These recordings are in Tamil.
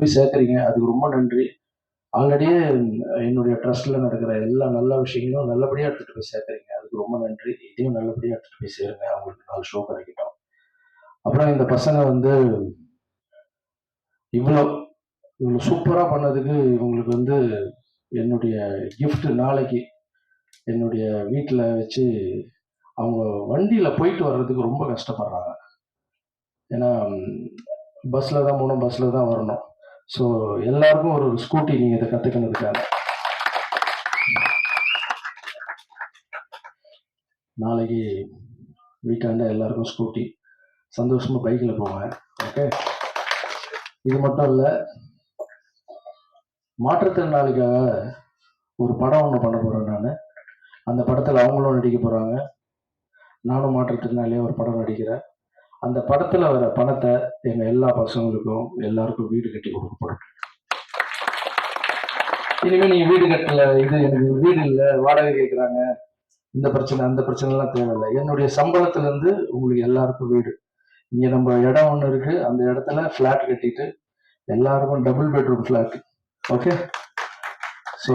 போய் சேர்க்குறீங்க. அதுக்கு ரொம்ப நன்றி. ஆல்ரெடியே என்னுடைய ட்ரஸ்ட்டில் நடக்கிற எல்லா நல்ல விஷயங்களும் நல்லபடியாக எடுத்துகிட்டு போய் சேர்க்குறீங்க. அதுக்கு ரொம்ப நன்றி. இதையும் நல்லபடியாக எடுத்துகிட்டு போய் சேருங்க. அவங்களுக்கு நாலு ஷோ கிடைக்கட்டும். அப்புறம் இந்த பசங்க வந்து இவ்வளோ இவ்வளோ சூப்பராக பண்ணதுக்கு இவங்களுக்கு வந்து என்னுடைய கிஃப்ட் நாளைக்கு என்னுடைய வீட்டில் வச்சு அவங்க வண்டியில் போயிட்டு வர்றதுக்கு ரொம்ப கஷ்டப்படுறாங்க. ஏன்னா பஸ்ஸில் தான் போகணும் பஸ்ஸில் தான் வரணும். ஸோ எல்லாருக்கும் ஒரு ஸ்கூட்டி நீங்கள் இதை கற்றுக்கணுதுக்காக நாளைக்கு வீட்டாண்ட எல்லாருக்கும் ஸ்கூட்டி. சந்தோஷமாக பைக்கில் போவேன் ஓகே இது மட்டும் இல்லை மாற்றுத்திறனாளிக்காக ஒரு படம் ஒன்று பண்ண போகிறேன் நான். அந்த படத்தில் அவங்களும் நடிக்க போகிறாங்க நானும் மாற்றுத்திறனாளியாக ஒரு படம் நடிக்கிறேன். அந்த படத்தில் வர பணத்தை எங்கள் எல்லா பசங்களுக்கும் எல்லாருக்கும் வீடு கட்டி கொடுக்க போகிறேன் இனிமேல் நீங்கள் வீடு கட்டல இது எனக்கு வீடு இல்லை வாடகை கேட்குறாங்க இந்த பிரச்சனை அந்த பிரச்சனைலாம் தேவையில்லை. என்னுடைய சம்பளத்துலேருந்து உங்களுக்கு எல்லாருக்கும் வீடு. இங்கே நம்ம இடம் ஒன்று இருக்குது அந்த இடத்துல ஃப்ளாட் கட்டிட்டு எல்லாருக்கும் double bedroom flat okay so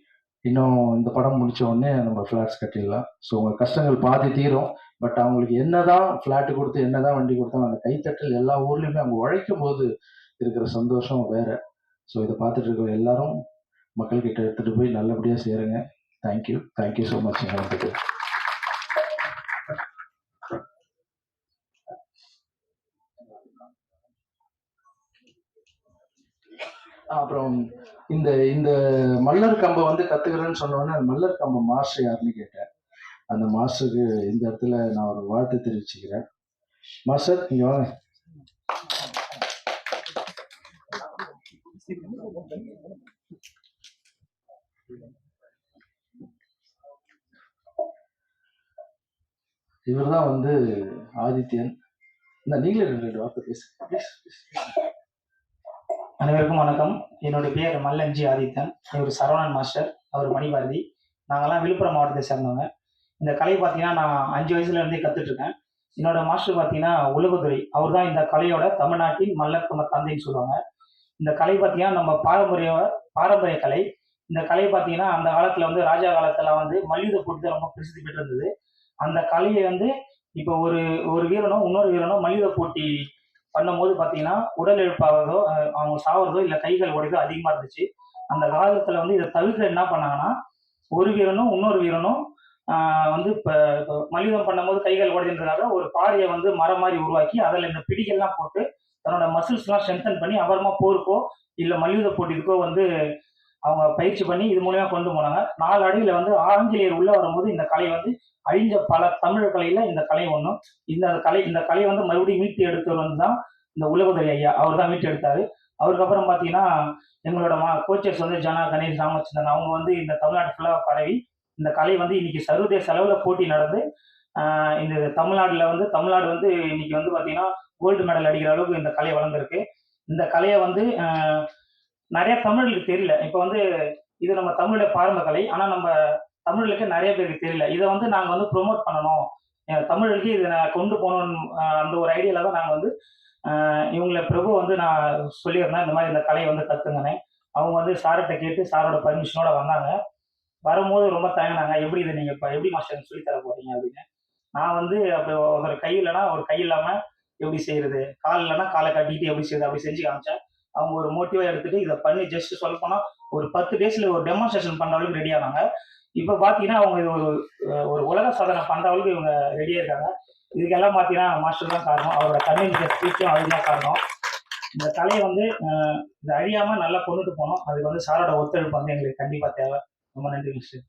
இன்னும் இந்த படம் முடிச்ச உடனே நம்ம ஃப்ளாட்ஸ் கட்டிடலாம். ஸோ உங்கள் கஷ்டங்கள் பாதி தீரும். பட் அவங்களுக்கு என்னதான் ஃப்ளாட்டு கொடுத்து என்னதான் வண்டி கொடுத்தாலும் அந்த கைத்தட்டல் எல்லா ஊர்லேயுமே அவங்க உழைக்கும் போது இருக்கிற சந்தோஷம் வேற. ஸோ இதை பார்த்துட்டு இருக்கிற எல்லாரும் மக்கள்கிட்ட எடுத்துகிட்டு போய் நல்லபடியாக சேருங்க. தேங்க்யூ தேங்க்யூ ஸோ மச் எனக்கு அப்புறம் இந்த இந்த மல்லர் கம்பை வந்து கத்துக்கிறேன்னு சொன்னோன்னே அந்த மல்லர் கம்பை மாஸ்டர் யாருன்னு கேட்டேன். அந்த மாஸ்டருக்கு இந்த இடத்துல நான் ஒரு வாழ்த்து தெரிவிச்சுக்கிறேன். மாஸ்டர் நீங்க வாங்க. இவர் தான் வந்து ஆதித்யன். இந்த நீங்களே ரெண்டு ரெண்டு வார்த்தை பேசு. அனைவருக்கும் வணக்கம். என்னுடைய பேர் மல்லஞ்சி ஆதித்தன். இவர் சரவணன் மாஸ்டர் அவர் மணிபாரதி நாங்கள்லாம் விழுப்புரம் மாவட்டத்தை சேர்ந்தவங்க. இந்த கலை பார்த்தீங்கன்னா நான் அஞ்சு வயசுல இருந்தே கத்துட்டு என்னோட மாஸ்டர் பார்த்தீங்கன்னா உலகத்துறை. அவர் தான் இந்த கலையோட தமிழ்நாட்டின் மல்லர் தந்தைன்னு சொல்லுவாங்க. இந்த கலை பார்த்தீங்கன்னா நம்ம பாரம்பரிய பாரம்பரிய கலை. இந்த கலை பார்த்தீங்கன்னா அந்த காலத்தில் வந்து ராஜா காலத்தில் வந்து மல்யுத்த போட்டி ரொம்ப பிரசித்தி பெற்றிருந்தது. அந்த கலையை வந்து இப்போ ஒரு ஒரு வீரனும் இன்னொரு வீரனும் மல்யுத போட்டி பண்ணும்போது பார்த்தீங்கன்னா உடல் இழப்பாவதோ அவங்க சாவறதோ இல்லை கைகள் உடையதோ அதிகமாக இருந்துச்சு. அந்த காலத்தில் வந்து இதை தவிர்க்க என்ன பண்ணாங்கன்னா ஒரு வீரனும் இன்னொரு வீரனும் வந்து இப்போ இப்போ பண்ணும்போது கைகள் உடைஞ்சதுக்காக ஒரு பாறையை வந்து மரம் மாதிரி உருவாக்கி அதில் இந்த பிடிகள்லாம் போட்டு தன்னோட மசில்ஸ்லாம் ஸ்ட்ரென்தன் பண்ணி அப்புறமா போருக்கோ இல்லை மல்யுத போட்டிக்கோ வந்து அவங்க பயிற்சி பண்ணி இது மூலயமா கொண்டு போனாங்க. நாலு அடியில் வந்து ஆங்கிலேயர் உள்ள வரும்போது இந்த கலை வந்து அழிஞ்ச பல தமிழ் கலையில இந்த கலை ஒன்றும் இந்த கலை இந்த கலையை வந்து மறுபடியும் மீட்டு எடுத்தவர் வந்து தான் இந்த உலகதுரை ஐயா. அவர் தான் மீட்டு எடுத்தாரு. அவருக்கப்புறம் பார்த்தீங்கன்னா எங்களோட மா கோச்சர்ஸ் வந்து ஜனா கணேஷ் ராமச்சந்திரன் அவங்க வந்து இந்த தமிழ்நாடு ஃபுல்லாக பரவி இந்த கலை வந்து இன்னைக்கு சர்வதேச அளவில் போட்டி நடந்து இந்த தமிழ்நாட்டில் வந்து தமிழ்நாடு வந்து இன்னைக்கு வந்து பார்த்தீங்கன்னா கோல்டு மெடல் அடிக்கிற அளவுக்கு இந்த கலை வளர்ந்துருக்கு. இந்த கலையை வந்து நிறைய தமிழுக்கு தெரியல. இப்போ வந்து இது நம்ம தமிழோட பாரம்ப கலை ஆனால் நம்ம தமிழுக்கு நிறைய பேருக்கு தெரியல. இதை வந்து நாங்கள் வந்து ப்ரொமோட் பண்ணணும். தமிழுக்கு இதை நான் கொண்டு போகணும் அந்த ஒரு ஐடியாவில் தான் நாங்கள் வந்து இவங்களை பிரபு வந்து நான் சொல்லியிருந்தேன். இந்த மாதிரி இந்த கலையை வந்து கற்றுங்கினேன் அவங்க வந்து சார்கிட்ட கேட்டு சாரோட பர்மிஷனோட வந்தாங்க. வரும்போது ரொம்ப தயங்கினாங்க. எப்படி இதை நீங்கள் இப்போ எப்படி மாஸ்டர் சொல்லி தர போறீங்க? அப்படின்னு. நான் வந்து அப்படி ஒரு கை இல்லைன்னா ஒரு கை இல்லாமல் எப்படி செய்யறது? கால் இல்லைன்னா காலை கட்டிட்டு எப்படி செய்யுது அப்படி செஞ்சு காமிச்சேன். அவங்க ஒரு மோட்டிவாக எடுத்துட்டு இதை பண்ணி ஜஸ்ட் சொல்ல போனா ஒரு பத்து டேஸில் ஒரு டெமான்ஸ்ட்ரேஷன் பண்ணுற அளவுக்கு ரெடி ஆனாங்க. இப்போ பார்த்தீங்கன்னா அவங்க இது ஒரு ஒரு உலக சாதனை பண்ணுற அளவுக்கு இவங்க ரெடியாக இருக்காங்க. இதுக்கெல்லாம் பார்த்தீங்கன்னா மாஸ்டர் தான் காரணம். அவரோட தமிழ் ஸ்பீச்சும் அதுதான் காரணம். இந்த கலையை வந்து இதை இது அழியாமல் நல்லா கொண்டுட்டு போனோம். அதுக்கு வந்து சாரோட ஒத்துழைப்பு வந்து எங்களுக்கு கண்டிப்பாக தேவை. ரொம்ப நன்றி மிஸ்டர்